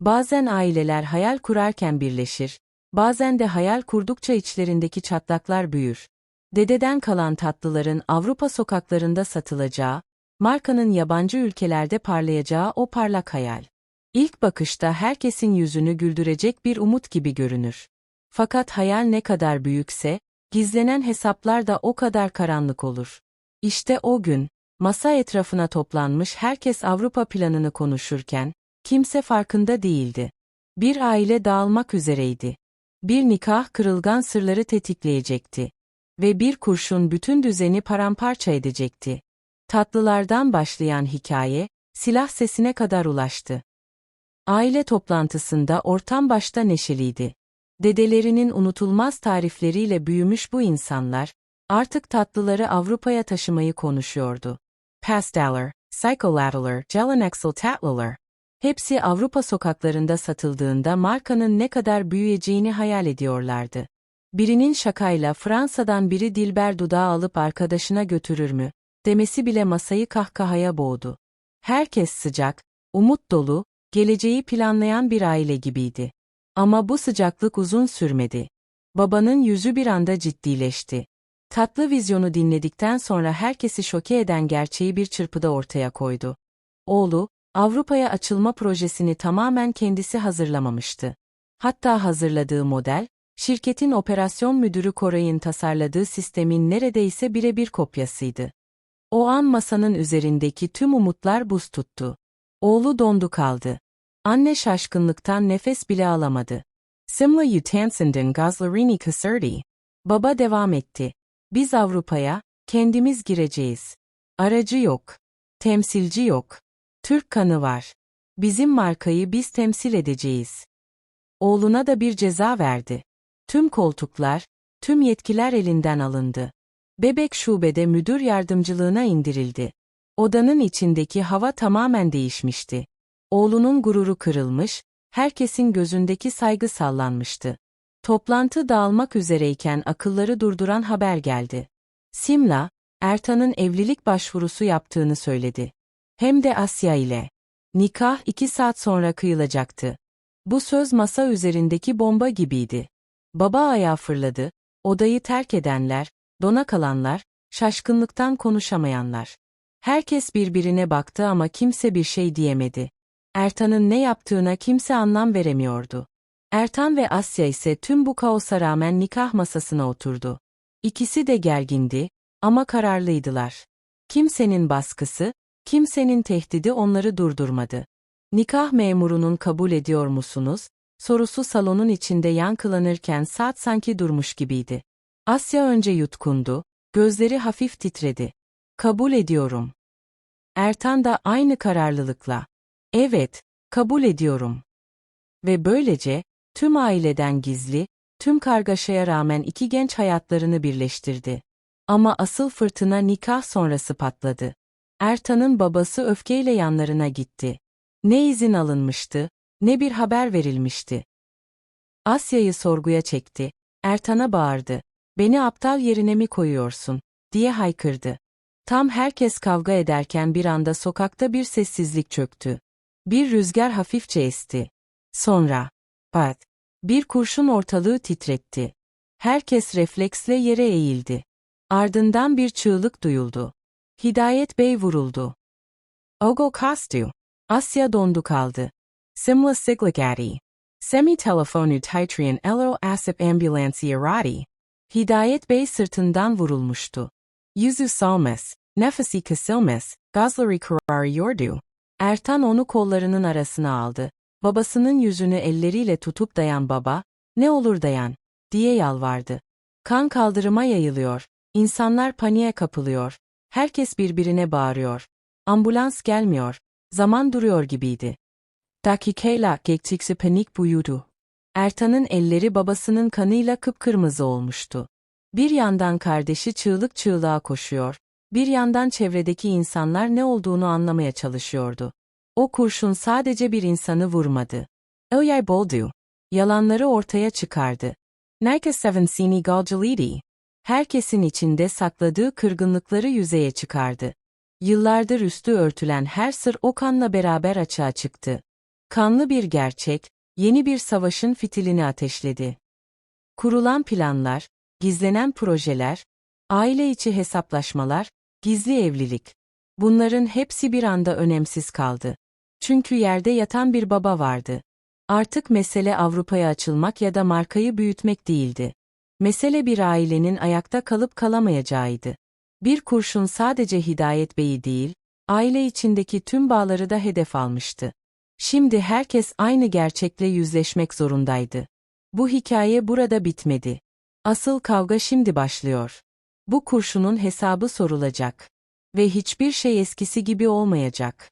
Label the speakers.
Speaker 1: Bazen aileler hayal kurarken birleşir, bazen de hayal kurdukça içlerindeki çatlaklar büyür. Dededen kalan tatlıların Avrupa sokaklarında satılacağı, markanın yabancı ülkelerde parlayacağı o parlak hayal. İlk bakışta herkesin yüzünü güldürecek bir umut gibi görünür. Fakat hayal ne kadar büyükse, gizlenen hesaplar da o kadar karanlık olur. İşte o gün, masa etrafına toplanmış herkes Avrupa planını konuşurken, kimse farkında değildi. Bir aile dağılmak üzereydi. Bir nikah kırılgan sırları tetikleyecekti. Ve bir kurşun bütün düzeni paramparça edecekti. Tatlılardan başlayan hikaye, silah sesine kadar ulaştı. Aile toplantısında ortam başta neşeliydi. Dedelerinin unutulmaz tarifleriyle büyümüş bu insanlar, artık tatlıları Avrupa'ya taşımayı konuşuyordu. Pasteller, Psycholatler, Gelenexel Tatlılar. Hepsi Avrupa sokaklarında satıldığında markanın ne kadar büyüyeceğini hayal ediyorlardı. Birinin şakayla Fransa'dan biri Dilber dudağı alıp arkadaşına götürür mü, demesi bile masayı kahkahaya boğdu. Herkes sıcak, umut dolu, geleceği planlayan bir aile gibiydi. Ama bu sıcaklık uzun sürmedi. Babanın yüzü bir anda ciddileşti. Tatlı vizyonu dinledikten sonra herkesi şoke eden gerçeği bir çırpıda ortaya koydu. Oğlu, Avrupa'ya açılma projesini tamamen kendisi hazırlamamıştı. Hatta hazırladığı model, şirketin operasyon müdürü Koray'ın tasarladığı sistemin neredeyse birebir kopyasıydı. O an masanın üzerindeki tüm umutlar buz tuttu. Oğlu dondu kaldı. Anne şaşkınlıktan nefes bile alamadı. Simla Utansinden Gazlarini Kasırdi. Baba devam etti. Biz Avrupa'ya, kendimiz gireceğiz. Aracı yok. Temsilci yok. Türk kanı var. Bizim markayı biz temsil edeceğiz. Oğluna da bir ceza verdi. Tüm koltuklar, tüm yetkiler elinden alındı. Bebek şubede müdür yardımcılığına indirildi. Odanın içindeki hava tamamen değişmişti. Oğlunun gururu kırılmış, herkesin gözündeki saygı sallanmıştı. Toplantı dağılmak üzereyken akılları durduran haber geldi. Simla, Ertan'ın evlilik başvurusu yaptığını söyledi. Hem de Asya ile. Nikah iki saat sonra kıyılacaktı. Bu söz masa üzerindeki bomba gibiydi. Baba ayağa fırladı, odayı terk edenler, dona kalanlar, şaşkınlıktan konuşamayanlar. Herkes birbirine baktı ama kimse bir şey diyemedi. Ertan'ın ne yaptığına kimse anlam veremiyordu. Ertan ve Asya ise tüm bu kaosa rağmen nikah masasına oturdu. İkisi de gergindi ama kararlıydılar. Kimsenin baskısı, kimsenin tehdidi onları durdurmadı. Nikah memurunun kabul ediyor musunuz? Sorusu salonun içinde yankılanırken saat sanki durmuş gibiydi. Asya önce yutkundu, gözleri hafif titredi. Kabul ediyorum. Ertan da aynı kararlılıkla. Evet, kabul ediyorum. Ve böylece, tüm aileden gizli, tüm kargaşaya rağmen iki genç hayatlarını birleştirdi. Ama asıl fırtına nikah sonrası patladı. Ertan'ın babası öfkeyle yanlarına gitti. Ne izin alınmıştı, ne bir haber verilmişti. Asya'yı sorguya çekti, Ertan'a bağırdı. Beni aptal yerine mi koyuyorsun, diye haykırdı. Tam herkes kavga ederken bir anda sokakta bir sessizlik çöktü. Bir rüzgar hafifçe esti. Sonra, pat, bir kurşun ortalığı titretti. Herkes refleksle yere eğildi. Ardından bir çığlık duyuldu. Hidayet Bey vuruldu. Ogo Kastu. Asya dondu kaldı. Simla Sigligati. Semi telefonu titriyen elo asip ambulansi arati. Hidayet Bey sırtından vurulmuştu. Yüzü salmes, nefesi kesilmes, gazları kararıyordu. Ertan onu kollarının arasına aldı. Babasının yüzünü elleriyle tutup dayan baba, ne olur dayan, diye yalvardı. Kan kaldırıma yayılıyor, insanlar paniğe kapılıyor, herkes birbirine bağırıyor. Ambulans gelmiyor, zaman duruyor gibiydi. Dakikayla geçtikçe panik buyurdu. Ertan'ın elleri babasının kanıyla kıpkırmızı olmuştu. Bir yandan kardeşi çığlık çığlığa koşuyor, bir yandan çevredeki insanlar ne olduğunu anlamaya çalışıyordu. O kurşun sadece bir insanı vurmadı. Öyer boldu. Yalanları ortaya çıkardı. Herkes sevensini galcalidi. Herkesin içinde sakladığı kırgınlıkları yüzeye çıkardı. Yıllardır üstü örtülen her sır o kanla beraber açığa çıktı. Kanlı bir gerçek, yeni bir savaşın fitilini ateşledi. Kurulan planlar, gizlenen projeler, aile içi hesaplaşmalar, gizli evlilik. Bunların hepsi bir anda önemsiz kaldı. Çünkü yerde yatan bir baba vardı. Artık mesele Avrupa'ya açılmak ya da markayı büyütmek değildi. Mesele bir ailenin ayakta kalıp kalamayacağıydı. Bir kurşun sadece Hidayet Bey'i değil, aile içindeki tüm bağları da hedef almıştı. Şimdi herkes aynı gerçekle yüzleşmek zorundaydı. Bu hikaye burada bitmedi. Asıl kavga şimdi başlıyor. Bu kurşunun hesabı sorulacak. Ve hiçbir şey eskisi gibi olmayacak.